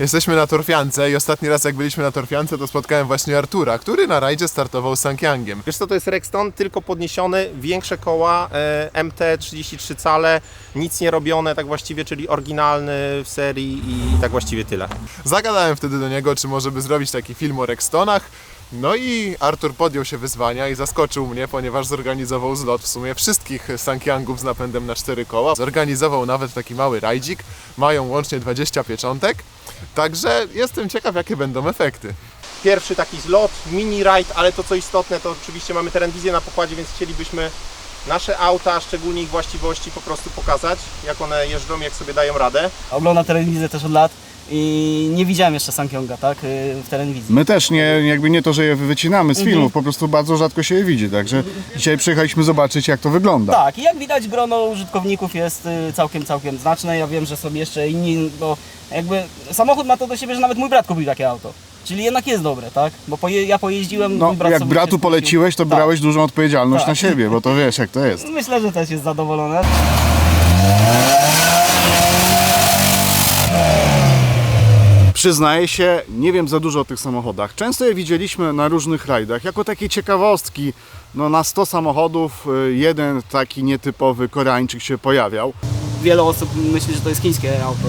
Jesteśmy na Torfiance i ostatni raz jak byliśmy na Torfiance to spotkałem właśnie Artura, który na rajdzie startował z Sankyangiem. Wiesz co, to jest Rexton, tylko podniesiony, większe koła, e, MT 33 cale, nic nie robione tak właściwie, czyli oryginalny w serii i tak właściwie tyle. Zagadałem wtedy do niego, czy może by zrobić taki film o Rextonach. No i Artur podjął się wyzwania i zaskoczył mnie, ponieważ zorganizował zlot w sumie wszystkich Sankyangów z napędem na cztery koła. Zorganizował nawet taki mały rajdzik. Mają łącznie 20 pieczątek. Także jestem ciekaw, jakie będą efekty. Pierwszy taki zlot, mini ride, ale to co istotne, to oczywiście mamy terendwizję na pokładzie, więc chcielibyśmy nasze auta, szczególnie ich właściwości po prostu pokazać, jak one jeżdżą, jak sobie dają radę. Oglądam telewizję też od lat i nie widziałem jeszcze Sankyonga, tak, y, w telewizji. My też nie, jakby nie to, że je wycinamy z filmów, po prostu bardzo rzadko się je widzi, także dzisiaj przyjechaliśmy zobaczyć jak to wygląda. Tak, i jak widać grono użytkowników jest y, całkiem, całkiem znaczne. Ja wiem, że są jeszcze inni, bo jakby samochód ma to do siebie, że nawet mój brat kupił takie auto. Czyli jednak jest dobre, tak? Bo poje, ja pojeździłem, No, mój brat jak sobie bratu też kupił. poleciłeś, to Tak. brałeś dużą odpowiedzialność Tak. na siebie, bo to wiesz jak to jest. Myślę, że też jest zadowolony. Przyznaję się, nie wiem za dużo o tych samochodach. Często je widzieliśmy na różnych rajdach, jako takie ciekawostki. No, na 100 samochodów y, jeden taki nietypowy Koreańczyk się pojawiał. Wiele osób myśli, że to jest chińskie auto,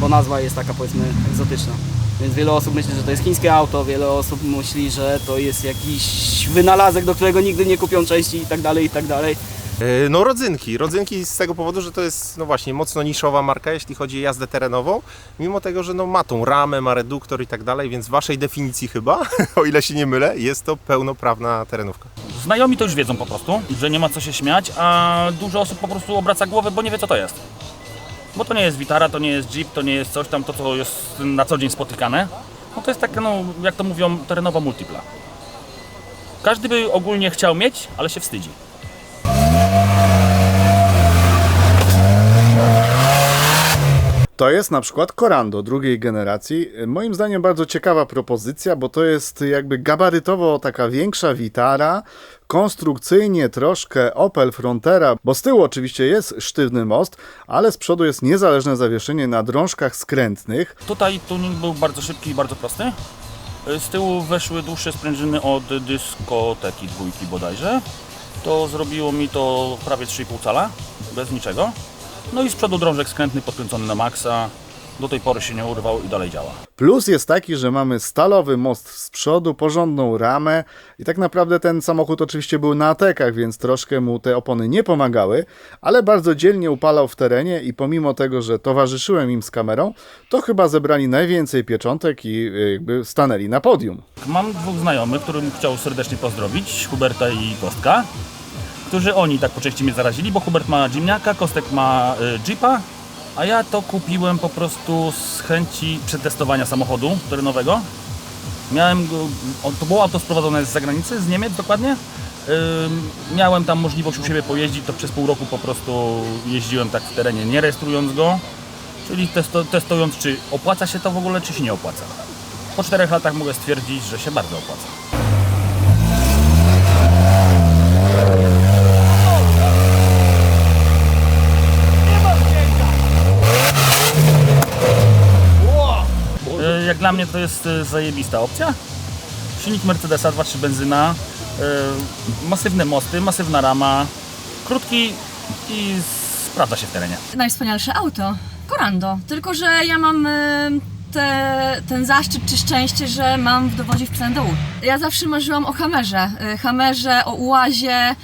bo nazwa jest taka powiedzmy egzotyczna. Więc wiele osób myśli, że to jest chińskie auto, wiele osób myśli, że to jest jakiś wynalazek, do którego nigdy nie kupią części i tak dalej, i tak dalej. E, No rodzynki. Rodzynki z tego powodu, że to jest no właśnie mocno niszowa marka, jeśli chodzi o jazdę terenową, mimo tego, że no ma tą ramę, ma reduktor i tak dalej, więc w waszej definicji chyba, o ile się nie mylę, jest to pełnoprawna terenówka. Znajomi to już wiedzą po prostu, że nie ma co się śmiać, a dużo osób po prostu obraca głowę, bo nie wie co to jest. Bo to nie jest Vitara, to nie jest Jeep, to nie jest coś tam, to co jest na co dzień spotykane. No to jest takie, no jak to mówią, terenowa multipla. Każdy by ogólnie chciał mieć, ale się wstydzi. To jest na przykład Corando drugiej generacji. Moim zdaniem bardzo ciekawa propozycja, bo to jest jakby gabarytowo taka większa Vitara, konstrukcyjnie troszkę Opel Frontera, bo z tyłu oczywiście jest sztywny most, ale z przodu jest niezależne zawieszenie na drążkach skrętnych. Tutaj tuning był bardzo szybki i bardzo prosty. Z tyłu weszły dłuższe sprężyny od dyskoteki dwójki bodajże. To zrobiło mi to prawie 3,5 cala, bez niczego. No i z przodu drążek skrętny podkręcony na maksa. Do tej pory się nie urwał i dalej działa. Plus jest taki, że mamy stalowy most z przodu, porządną ramę i tak naprawdę ten samochód oczywiście był na atekach, więc troszkę mu te opony nie pomagały, ale bardzo dzielnie upalał w terenie i pomimo tego, że towarzyszyłem im z kamerą, to chyba zebrali najwięcej pieczątek i y, jakby stanęli na podium. Mam dwóch znajomych, którym chciał serdecznie pozdrowić, Huberta i Kostka, którzy oni tak po części mnie zarazili, bo Hubert ma Jimniaka, Kostek ma y, Jeepa, a ja to kupiłem po prostu z chęci przetestowania samochodu terenowego. Miałem go, to było auto sprowadzone z zagranicy, z Niemiec dokładnie. Miałem tam możliwość u siebie pojeździć, to przez pół roku po prostu jeździłem tak w terenie, nie rejestrując go, czyli testo, testując, czy opłaca się to w ogóle, czy się nie opłaca. Po czterech latach mogę stwierdzić, że się bardzo opłaca. E, Jak dla mnie to jest e, zajebista opcja. Silnik Mercedesa 2.3 benzyna, e, masywne mosty, masywna rama, krótki i sprawdza się w terenie. najwspanialsze auto. Corando. Tylko, że ja mam e, te, ten zaszczyt czy szczęście, że mam w dowodzie wpisane do. Ja zawsze marzyłam o Hammerze. Hammerze, o ułazie.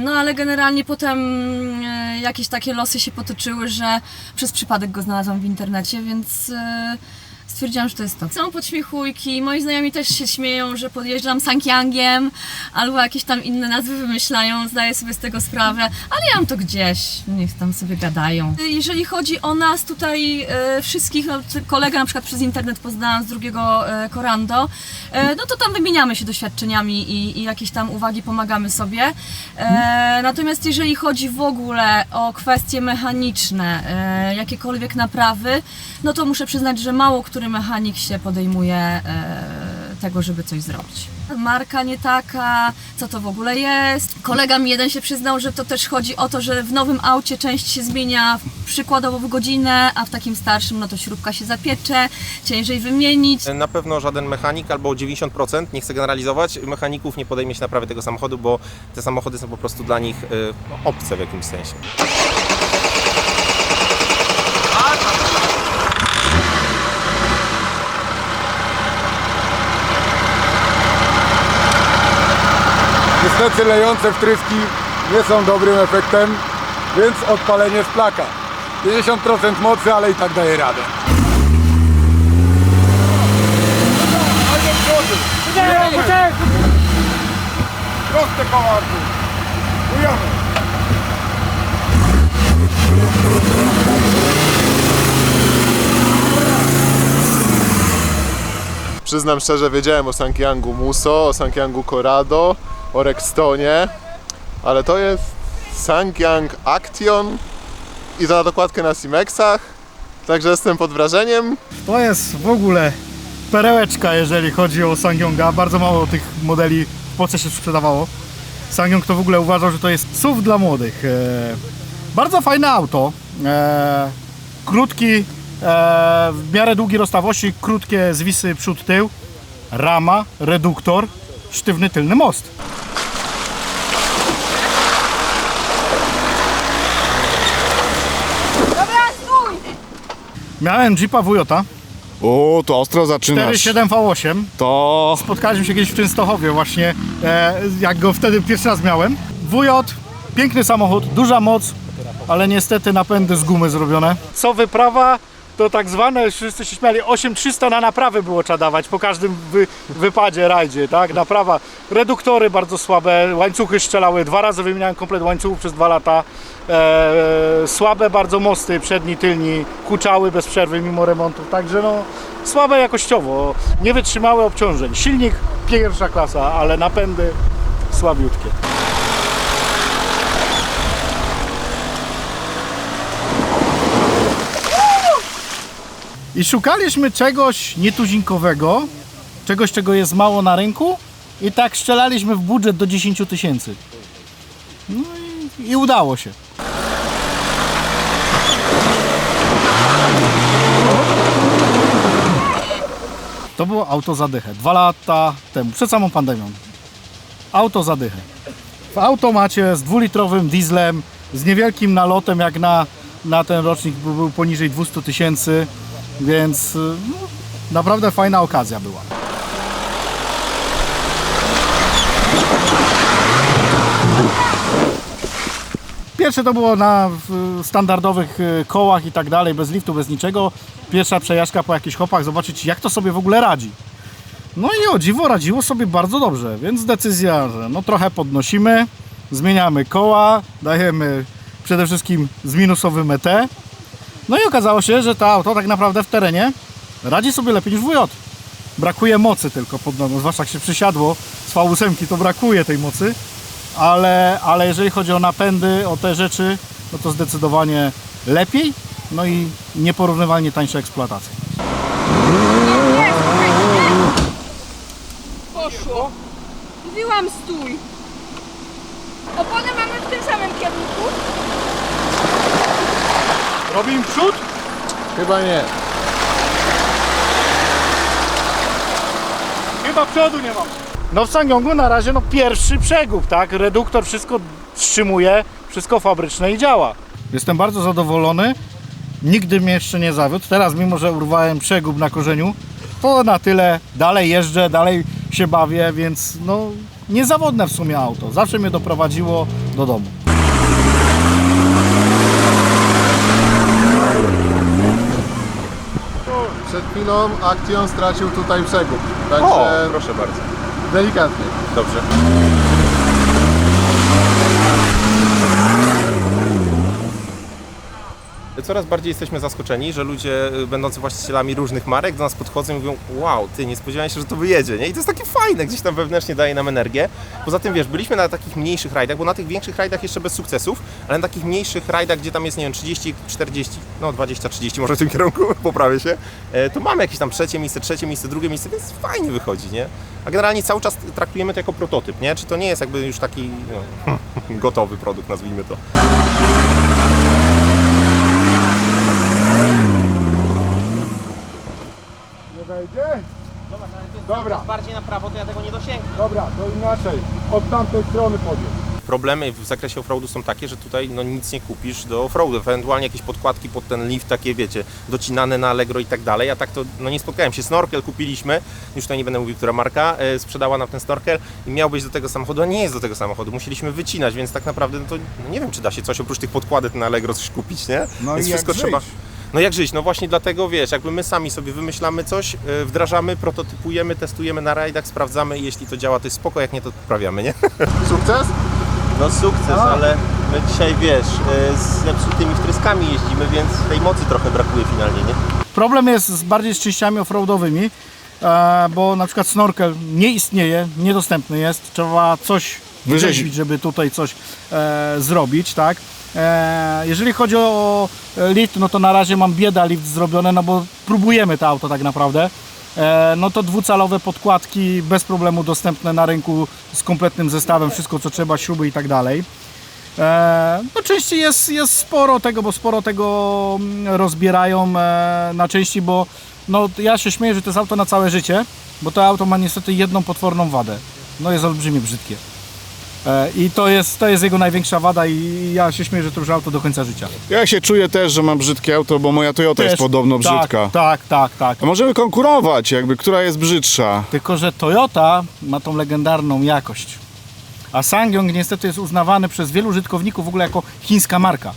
No ale generalnie potem jakieś takie losy się potoczyły, że przez przypadek go znalazłam w internecie, więc stwierdziłam, że to jest to. Są podśmiechujki, moi znajomi też się śmieją, że podjeżdżam Sankyangiem albo jakieś tam inne nazwy wymyślają, zdaję sobie z tego sprawę, ale ja mam to gdzieś, niech tam sobie gadają. Jeżeli chodzi o nas tutaj e, wszystkich, no, kolega na przykład przez internet poznałam z drugiego e, Korando, e, no to tam wymieniamy się doświadczeniami i, i jakieś tam uwagi pomagamy sobie. E, natomiast jeżeli chodzi w ogóle o kwestie mechaniczne, e, jakiekolwiek naprawy, no to muszę przyznać, że mało który mechanik się podejmuje e, tego, żeby coś zrobić. marka nie taka, co to w ogóle jest. Kolega mi jeden się przyznał, że to też chodzi o to, że w nowym aucie część się zmienia przykładowo w godzinę, a w takim starszym no to śrubka się zapiecze, ciężej wymienić. Na pewno żaden mechanik albo 90%, nie chcę generalizować, mechaników nie podejmie się naprawy tego samochodu, bo te samochody są po prostu dla nich no, obce w jakimś sensie. Niestety lejące wtryski nie są dobrym efektem, więc odpalenie z plaka. 50% mocy, ale i tak daje radę. Proste koła tu. Bujamy. Przyznam szczerze, wiedziałem o Sankiangu Muso, o Sankiangu Corrado, o Rextonie, ale to jest Sankiang Action i to na dokładkę na Simexach, także jestem pod wrażeniem. To jest w ogóle perełeczka, jeżeli chodzi o Sangyonga. Bardzo mało tych modeli w Polsce się sprzedawało. Sangyong to w ogóle uważał, że to jest SUV dla młodych. E, bardzo fajne auto. E, krótki, e, w miarę długi rozstawości, krótkie zwisy przód, tył, rama, reduktor, sztywny tylny most. Miałem Jeepa Wujota O, to ostro zaczynasz. 4.7 V8. To Spotkaliśmy się kiedyś w Częstochowie właśnie, e, jak go wtedy pierwszy raz miałem. WJ, piękny samochód, duża moc, ale niestety napędy z gumy zrobione. Co wyprawa, to tak zwane, wszyscy się śmiali, 8300 na naprawy było trzeba dawać po każdym wy, wypadzie, rajdzie, tak, naprawa. Reduktory bardzo słabe, łańcuchy strzelały, dwa razy wymieniałem komplet łańcuchów przez dwa lata. E, słabe bardzo mosty, przedni, tylni, kuczały bez przerwy mimo remontów, także no słabe jakościowo, nie wytrzymały obciążeń. Silnik pierwsza klasa, ale napędy słabiutkie. I szukaliśmy czegoś nietuzinkowego, czegoś, czego jest mało na rynku i tak strzelaliśmy w budżet do 10 tysięcy. No i, i udało się. To było auto zadychę. Dwa lata temu, przed samą pandemią. Auto zadychę. W automacie z dwulitrowym dieslem, z niewielkim nalotem, jak na, na ten rocznik był, poniżej 200 tysięcy, więc y, no, naprawdę fajna okazja była. Pierwsze to było na standardowych y, kołach i tak dalej, bez liftu, bez niczego. Pierwsza przejażdżka po jakichś hopach, zobaczyć jak to sobie w ogóle radzi. No i o dziwo radziło sobie bardzo dobrze, więc decyzja, że no trochę podnosimy, zmieniamy koła, dajemy przede wszystkim z minusowym ET. No i okazało się, że to auto tak naprawdę w terenie radzi sobie lepiej niż WJ. Brakuje mocy tylko pod nogą, zwłaszcza jak się przysiadło z V8 to brakuje tej mocy, ale, ale jeżeli chodzi o napędy, o te rzeczy, no to zdecydowanie lepiej, no i nieporównywalnie tańsza eksploatacja. Poszło. Mówiłam stój. Opony mamy w tym samym kierunku. Robimy przód? Chyba nie. Chyba przodu nie mam. No w Sangyongu na razie no pierwszy przegub, tak? Reduktor wszystko wstrzymuje, wszystko fabryczne i działa. Jestem bardzo zadowolony. Nigdy mnie jeszcze nie zawiódł. Teraz mimo, że urwałem przegub na korzeniu, to na tyle dalej jeżdżę, dalej się bawię, więc no niezawodne w sumie auto. Zawsze mnie doprowadziło do domu. Przed chwilą Action stracił tutaj przegub, O, także proszę bardzo. delikatnie. Dobrze. Coraz bardziej jesteśmy zaskoczeni, że ludzie y, będący właścicielami różnych marek do nas podchodzą i mówią wow, ty nie spodziewałem się, że to wyjedzie, nie? I to jest takie fajne, gdzieś tam wewnętrznie daje nam energię. Poza tym, wiesz, byliśmy na takich mniejszych rajdach, bo na tych większych rajdach jeszcze bez sukcesów, ale na takich mniejszych rajdach, gdzie tam jest, nie wiem, 30, 40, no 20, 30 może w tym kierunku, poprawię się, e, to mamy jakieś tam trzecie miejsce, trzecie miejsce, drugie miejsce, więc fajnie wychodzi, nie? A generalnie cały czas traktujemy to jako prototyp, nie? Czy to nie jest jakby już taki no, gotowy produkt, nazwijmy to. Nie wejdzie? Dobra, Bardziej na prawo, to ja tego nie dosięgnę. dobra, to inaczej. Od tamtej strony podjedź. Problemy w zakresie offroadu są takie, że tutaj no, nic nie kupisz do offroadu. Ewentualnie jakieś podkładki pod ten lift, takie wiecie, docinane na Allegro i tak dalej. A tak to no, nie spotkałem się. Snorkel kupiliśmy, już tutaj nie będę mówił, która marka, e, sprzedała nam ten snorkel i miał być do tego samochodu, a nie jest do tego samochodu. Musieliśmy wycinać, więc tak naprawdę no, to no, nie wiem, czy da się coś oprócz tych podkładek na Allegro coś kupić, nie? No więc i jak żyć? No jak żyć? No właśnie dlatego wiesz, jakby my sami sobie wymyślamy coś, e, wdrażamy, prototypujemy, testujemy na rajdach, sprawdzamy i jeśli to działa, to jest spoko, jak nie, to poprawiamy, nie? Sukces? No sukces, ale my dzisiaj wiesz, y, z zepsutymi wtryskami jeździmy, więc tej mocy trochę brakuje finalnie, nie? Problem jest z, bardziej z częściami offroadowymi, e, bo na przykład snorkel nie istnieje, niedostępny jest, trzeba coś wyrzeźbić, żeby tutaj coś e, zrobić, tak? E, jeżeli chodzi o lift, no to na razie mam bieda lift zrobiony, no bo próbujemy to auto tak naprawdę. E, no to dwucalowe podkładki bez problemu dostępne na rynku z kompletnym zestawem, wszystko co trzeba, śruby i tak dalej. E, no części jest, jest sporo tego, bo sporo tego mm, rozbierają na części, bo no, ja się śmieję, że to jest auto na całe życie, bo to auto ma niestety jedną potworną wadę. No jest olbrzymie brzydkie. E, I to jest, to jest jego największa wada i ja się śmieję, że to już auto do końca życia. Ja się czuję też, że mam brzydkie auto, bo moja Toyota jest Też- podobno tak, brzydka. Tak, tak, tak. A możemy konkurować, jakby, która jest brzydsza. Tylko, że Toyota ma tą legendarną jakość. A Sangyong niestety jest uznawany przez wielu użytkowników w ogóle jako chińska marka.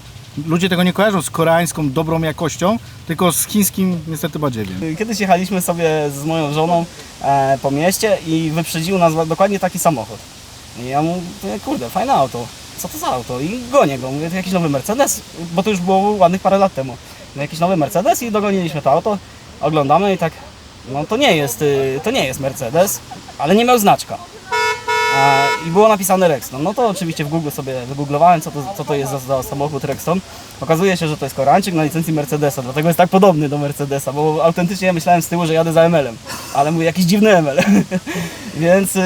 Ludzie tego nie kojarzą z koreańską dobrą jakością, tylko z chińskim niestety badziewiem. Kiedyś jechaliśmy sobie z moją żoną e, po mieście i wyprzedził nas dokładnie taki samochód. I ja mówię, kurde, fajne auto. Co to za auto? I gonię go. Mówię, to jakiś nowy Mercedes, bo to już było ładnych parę lat temu. No, jakiś nowy Mercedes i dogoniliśmy to auto. Oglądamy i tak, no to nie jest, y, to nie jest Mercedes, ale nie miał znaczka. I było napisane Rexton. No to oczywiście w Google sobie wygooglowałem, co to, co to jest za, za samochód Rexton. Okazuje się, że to jest Koreańczyk na licencji Mercedesa, dlatego jest tak podobny do Mercedesa, bo autentycznie ja myślałem z tyłu, że jadę za ML-em, ale mówię jakiś dziwny ML. Więc y,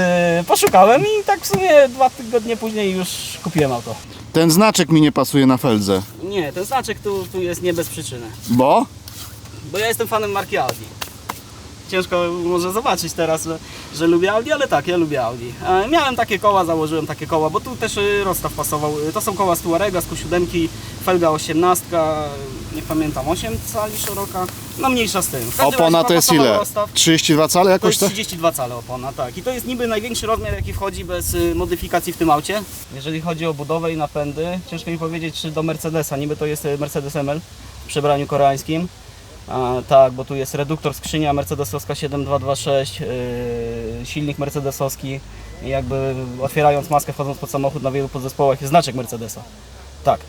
poszukałem i tak w sumie dwa tygodnie później już kupiłem auto. Ten znaczek mi nie pasuje na feldze. Nie, ten znaczek tu, tu jest nie bez przyczyny, Bo? bo ja jestem fanem marki Audi. Ciężko może zobaczyć teraz, że, że lubię Audi, ale tak, ja lubię Audi. E, miałem takie koła, założyłem takie koła, bo tu też y, rozstaw pasował. Y, To są koła z Tuarega, z Q7, felga 18, nie pamiętam, 8 cali szeroka, no mniejsza z tym. Opona to jest ile? Rozstaw. 32 cale To jakoś jest tak? 32 cale opona, tak. I to jest niby największy rozmiar, jaki wchodzi bez modyfikacji w tym aucie. Jeżeli chodzi o budowę i napędy, ciężko mi powiedzieć, czy do Mercedesa, niby to jest Mercedes ML w przebraniu koreańskim. A, tak, bo tu jest reduktor skrzynia mercedesowska 7226, yy, silnik mercedesowski jakby otwierając maskę, wchodząc pod samochód na wielu podzespołach jest znaczek Mercedesa. Tak,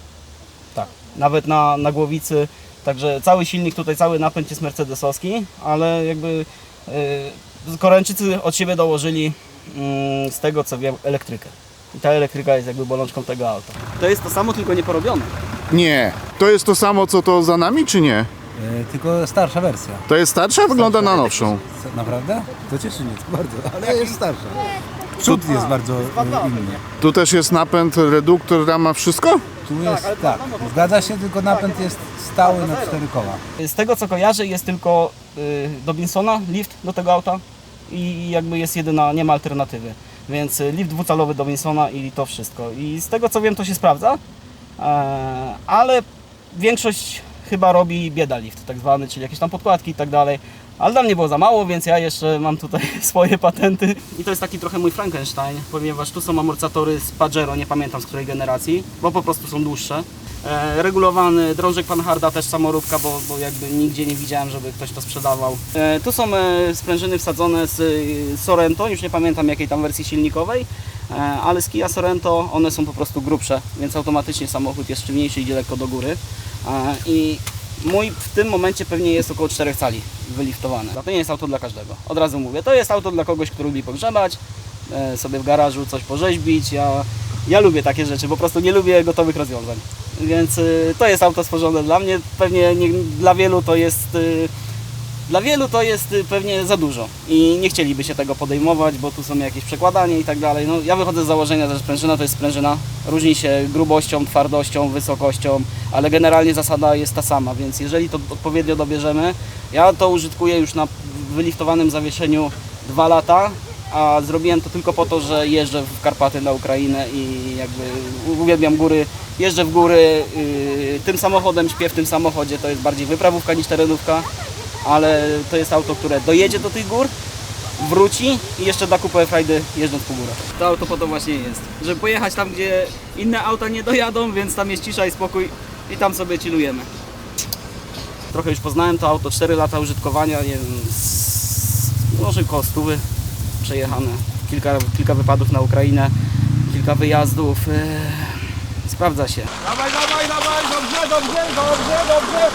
tak. Nawet na, na głowicy, także cały silnik tutaj, cały napęd jest mercedesowski, ale jakby yy, Koreańczycy od siebie dołożyli mm, z tego co wiem elektrykę. I ta elektryka jest jakby bolączką tego auta. To jest to samo, tylko nie porobione. Nie. To jest to samo, co to za nami, czy nie? E, Tylko starsza wersja. To jest starsza, wygląda na nowszą. Naprawdę? To cieszy mnie to bardzo, ale jest starsza. Przód jest bardzo e, inny. Tu też jest napęd, reduktor, rama, wszystko? Tu jest, tak, zgadza się, tylko napęd jest stały na cztery koła. Z tego co kojarzę jest tylko y, Dobinsona lift do tego auta i jakby jest jedyna, nie ma alternatywy. Więc y, lift dwucalowy Dobinsona i to wszystko. I z tego co wiem to się sprawdza, e, ale większość chyba robi bieda lift tak zwany, czyli jakieś tam podkładki i tak dalej. Ale dla mnie było za mało, więc ja jeszcze mam tutaj swoje patenty. I to jest taki trochę mój Frankenstein, ponieważ tu są amortyzatory z Pajero, nie pamiętam z której generacji, bo po prostu są dłuższe. E, regulowany drążek Panharda, też samoróbka, bo, bo jakby nigdzie nie widziałem, żeby ktoś to sprzedawał. E, tu są e, sprężyny wsadzone z e, Sorento, już nie pamiętam jakiej tam wersji silnikowej, e, ale z Kia Sorento one są po prostu grubsze, więc automatycznie samochód jest sztywniejszy i idzie lekko do góry. I mój w tym momencie pewnie jest około 4 cali wyliftowane. To nie jest auto dla każdego. Od razu mówię, to jest auto dla kogoś, kto lubi pogrzebać, e, sobie w garażu coś porzeźbić. Ja, ja lubię takie rzeczy, po prostu nie lubię gotowych rozwiązań. Więc y, to jest auto stworzone dla mnie. Pewnie nie, dla wielu to jest y, dla wielu to jest y, pewnie za dużo i nie chcieliby się tego podejmować, bo tu są jakieś przekładanie i tak dalej. No, ja wychodzę z założenia, że sprężyna to jest sprężyna. Różni się grubością, twardością, wysokością, ale generalnie zasada jest ta sama, więc jeżeli to odpowiednio dobierzemy, ja to użytkuję już na wyliftowanym zawieszeniu dwa lata, a zrobiłem to tylko po to, że jeżdżę w Karpaty na Ukrainę i jakby uwielbiam góry, jeżdżę w góry, yy, tym samochodem śpię w tym samochodzie, to jest bardziej wyprawówka niż terenówka ale to jest auto, które dojedzie do tych gór, wróci i jeszcze da kupę frajdy jeżdżąc po górach. To auto po to właśnie jest, żeby pojechać tam, gdzie inne auta nie dojadą, więc tam jest cisza i spokój i tam sobie chillujemy. Trochę już poznałem to auto, 4 lata użytkowania, nie wiem, z, może koło stówy przejechane, kilka, kilka wypadów na Ukrainę, kilka wyjazdów, yy, sprawdza się. Dawaj, dawaj, dawaj, dobrze, dobrze, dobrze, dobrze.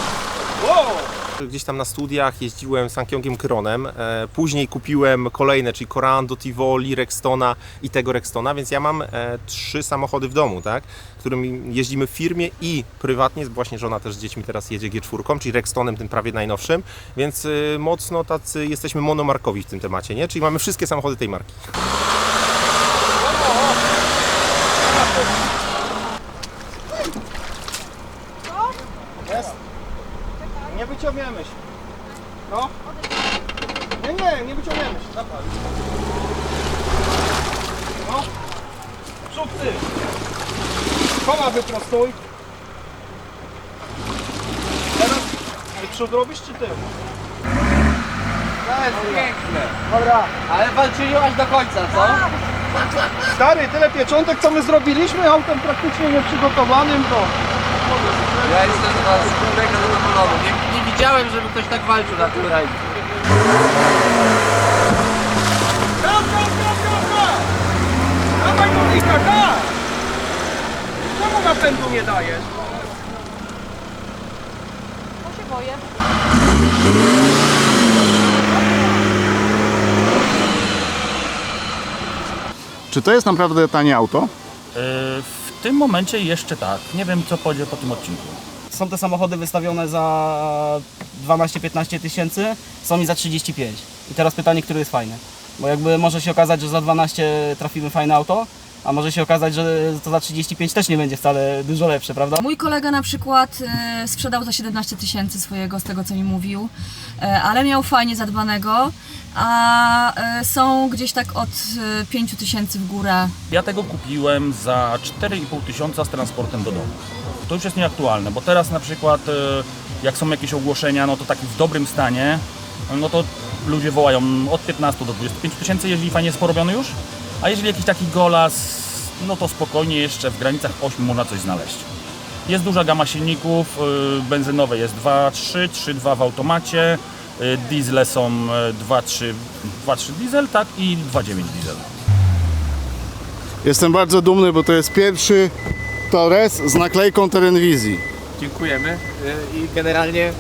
Wow. Gdzieś tam na studiach jeździłem Sankyongiem Kronem, e, później kupiłem kolejne, czyli Corando, Tivoli, Rextona i tego Rextona, więc ja mam e, trzy samochody w domu, tak, którymi jeździmy w firmie i prywatnie, właśnie żona też z dziećmi teraz jedzie G4, czyli Rextonem, tym prawie najnowszym, więc e, mocno tacy jesteśmy monomarkowi w tym temacie, nie? Czyli mamy wszystkie samochody tej marki. Nie wyciągniemy się. No. Nie, nie, nie wyciągniemy się. Zapal. No. Przód ty. Koła wyprostuj. Teraz ty przód robisz czy ty? To jest piękne. Dobra, ale walczyli aż do końca, co? Stary, tyle pieczątek co my zrobiliśmy autem praktycznie nieprzygotowanym to... Ja jestem z Was mega zadowolony. Widziałem, żeby ktoś tak walczył na tym rajdzie. Stop, stop, stop, stop, stop! Dawaj Monika, tak! Czemu napędu nie dajesz? Bo się boję. Czy to jest naprawdę tanie auto? Yy, w tym momencie jeszcze tak. Nie wiem co będzie po tym odcinku. Są te samochody wystawione za 12-15 tysięcy, są i za 35. I teraz pytanie, który jest fajny. Bo jakby może się okazać, że za 12 trafimy fajne auto, a może się okazać, że to za 35 też nie będzie wcale dużo lepsze, prawda? Mój kolega na przykład e, sprzedał za 17 tysięcy swojego, z tego co mi mówił, e, ale miał fajnie zadbanego, a e, są gdzieś tak od e, 5 tysięcy w górę. Ja tego kupiłem za 4,5 tysiąca z transportem do domu. To już jest nieaktualne, bo teraz na przykład e, jak są jakieś ogłoszenia, no to taki w dobrym stanie, no to ludzie wołają od 15 do 25 tysięcy, jeżeli fajnie jest porobiony już, a jeżeli jakiś taki golas, no to spokojnie jeszcze w granicach 8 można coś znaleźć. Jest duża gama silników, y, benzynowe jest 2.3, 3.2 w automacie, y, diesle są y, 2.3 2.3 diesel, tak i 2.9 diesel. Jestem bardzo dumny, bo to jest pierwszy Torres z naklejką Terenwizji. Dziękujemy y, i generalnie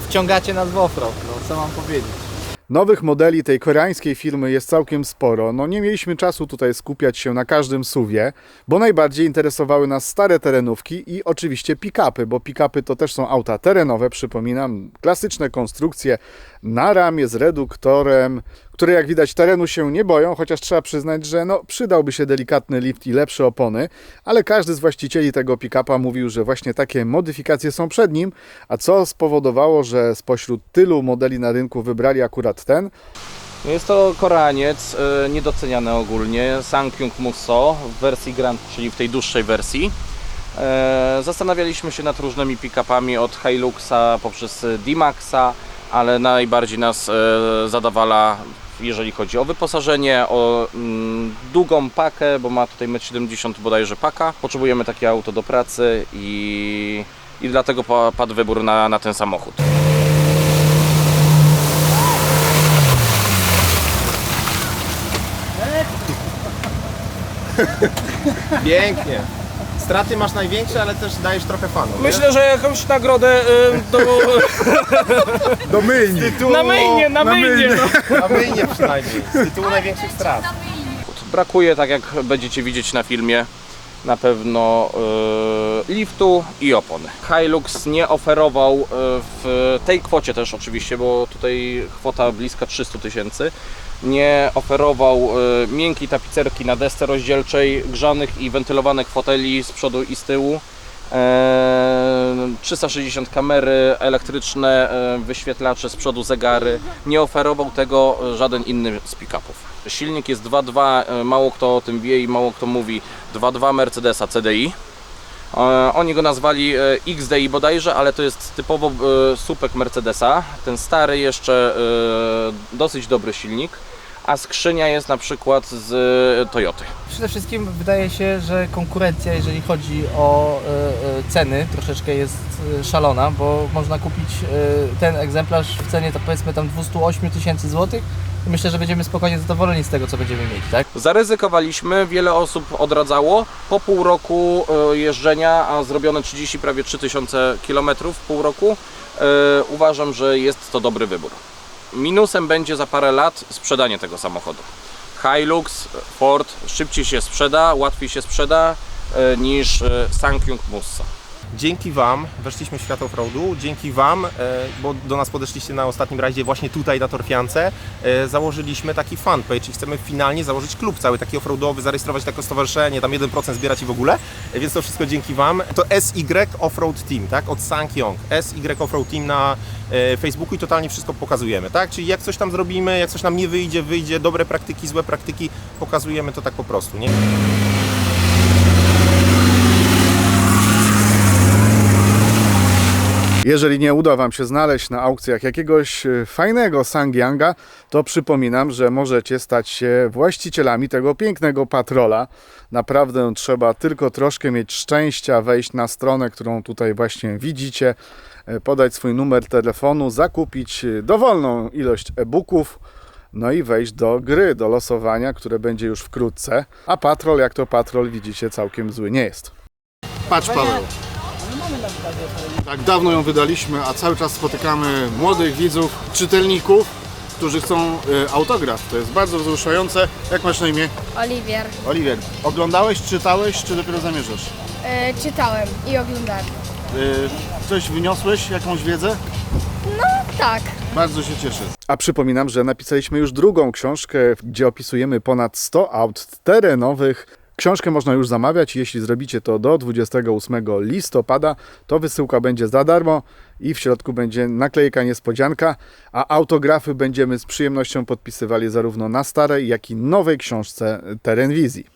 wciągacie nas w offroad, no co mam powiedzieć. Nowych modeli tej koreańskiej firmy jest całkiem sporo. No nie mieliśmy czasu tutaj skupiać się na każdym suwie, bo najbardziej interesowały nas stare terenówki i oczywiście pick-upy, bo pick-upy to też są auta terenowe, przypominam, klasyczne konstrukcje na ramię z reduktorem, które jak widać terenu się nie boją, chociaż trzeba przyznać, że no, przydałby się delikatny lift i lepsze opony, ale każdy z właścicieli tego pick-upa mówił, że właśnie takie modyfikacje są przed nim, a co spowodowało, że spośród tylu modeli na rynku wybrali akurat ten, Jest to Koreaniec, y, niedoceniany ogólnie, Sankyung Musso w wersji Grand, czyli w tej dłuższej wersji. E, Zastanawialiśmy się nad różnymi pick-upami od Hiluxa poprzez D-Maxa, ale najbardziej nas e, zadawala, jeżeli chodzi o wyposażenie, o mm, długą pakę, bo ma tutaj 1,70 m bodajże paka. Potrzebujemy takie auto do pracy i, i dlatego pa- padł wybór na, na ten samochód. Pięknie. Straty masz największe, ale też dajesz trochę fanów. nie? Myślę, że jakąś nagrodę y, do... Do myjni. na myjnie, na myjnie. No. A myjnie przynajmniej, z tytułu największych strat. Brakuje, tak jak będziecie widzieć na filmie, na pewno y, liftu i opony. Hilux nie oferował y, w tej kwocie też oczywiście, bo tutaj kwota bliska 300 tysięcy, nie oferował y, miękkiej tapicerki na desce rozdzielczej, grzanych i wentylowanych foteli z przodu i z tyłu. E, 360 kamery elektryczne, e, wyświetlacze z przodu zegary. Nie oferował tego e, żaden inny z pick-upów. Silnik jest 2.2, e, mało kto o tym wie i mało kto mówi. 2.2 Mercedesa CDI. E, Oni go nazwali e, XDI bodajże, ale to jest typowo e, supek Mercedesa. Ten stary jeszcze e, dosyć dobry silnik, a skrzynia jest na przykład z e, Toyoty. Przede wszystkim wydaje się, że konkurencja, jeżeli chodzi o e, e, ceny, troszeczkę jest szalona, bo można kupić ten egzemplarz w cenie to powiedzmy tam 208 tysięcy złotych. Myślę, że będziemy spokojnie zadowoleni z tego, co będziemy mieć, tak? Zaryzykowaliśmy, wiele osób odradzało. Po pół roku jeżdżenia, a zrobione 30 prawie 3000 km w pół roku, uważam, że jest to dobry wybór. Minusem będzie za parę lat sprzedanie tego samochodu. Hilux, Ford szybciej się sprzeda, łatwiej się sprzeda e, niż e, Sankyung Mussa. Dzięki Wam weszliśmy w świat offroadu, dzięki Wam, e, bo do nas podeszliście na ostatnim rajdzie właśnie tutaj na Torfiance, e, założyliśmy taki fanpage i chcemy finalnie założyć klub cały taki offroadowy, zarejestrować takie stowarzyszenie, tam 1% zbierać i w ogóle, e, więc to wszystko dzięki Wam. To SY Offroad Team, tak, od Sankyong, SY Offroad Team na Facebooku i totalnie wszystko pokazujemy, tak, czyli jak coś tam zrobimy, jak coś nam nie wyjdzie, wyjdzie, dobre praktyki, złe praktyki, pokazujemy to tak po prostu, nie? Jeżeli nie uda Wam się znaleźć na aukcjach jakiegoś e, fajnego Sangyanga, to przypominam, że możecie stać się właścicielami tego pięknego patrola. Naprawdę trzeba tylko troszkę mieć szczęścia, wejść na stronę, którą tutaj właśnie widzicie, e, podać swój numer telefonu, zakupić e, dowolną ilość e-booków. No i wejść do gry, do losowania, które będzie już wkrótce. A patrol, jak to patrol, widzicie, całkiem zły nie jest. Patrz, Paweł. Tak dawno ją wydaliśmy, a cały czas spotykamy młodych widzów, czytelników, którzy chcą y, autograf. To jest bardzo wzruszające. Jak masz na imię? Oliwier. Oliwier. Oglądałeś, czytałeś, czy dopiero zamierzasz? E, czytałem i oglądałem. Y, coś wyniosłeś, jakąś wiedzę? No tak. Bardzo się cieszę. A przypominam, że napisaliśmy już drugą książkę, gdzie opisujemy ponad 100 aut terenowych. Książkę można już zamawiać. Jeśli zrobicie to do 28 listopada, to wysyłka będzie za darmo i w środku będzie naklejka niespodzianka, a autografy będziemy z przyjemnością podpisywali zarówno na starej, jak i nowej książce Teren Wizji.